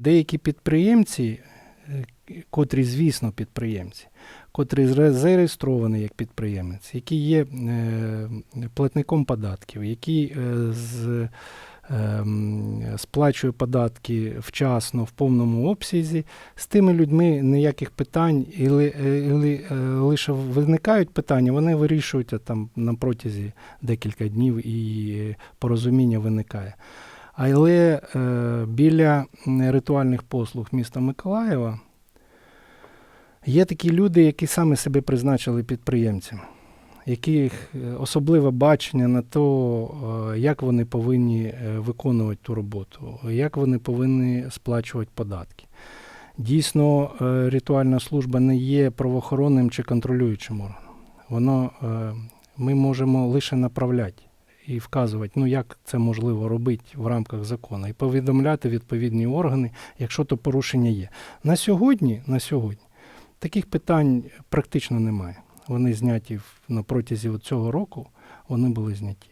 Деякі підприємці, е, котрі, звісно, підприємці, котрі зареєстровані як підприємець, які є е, платником податків, які е, з, ем, сплачує податки вчасно, в повному обсязі, з тими людьми ніяких питань, і, ли- і ли- лише виникають питання, вони вирішують а, там на протязі декілька днів і порозуміння виникає. Але е, біля ритуальних послуг міста Миколаєва є такі люди, які саме себе призначили підприємцями, яких е, особливе бачення на то, е, як вони повинні е, виконувати ту роботу, як вони повинні сплачувати податки. Дійсно, е, ритуальна служба не є правоохоронним чи контролюючим органом. Воно ми можемо лише направляти і вказувати, ну як це можливо робити в рамках закону, і повідомляти відповідні органи, якщо то порушення є. На сьогодні, на сьогодні таких питань практично немає. Вони зняті на протязі цього року, вони були зняті.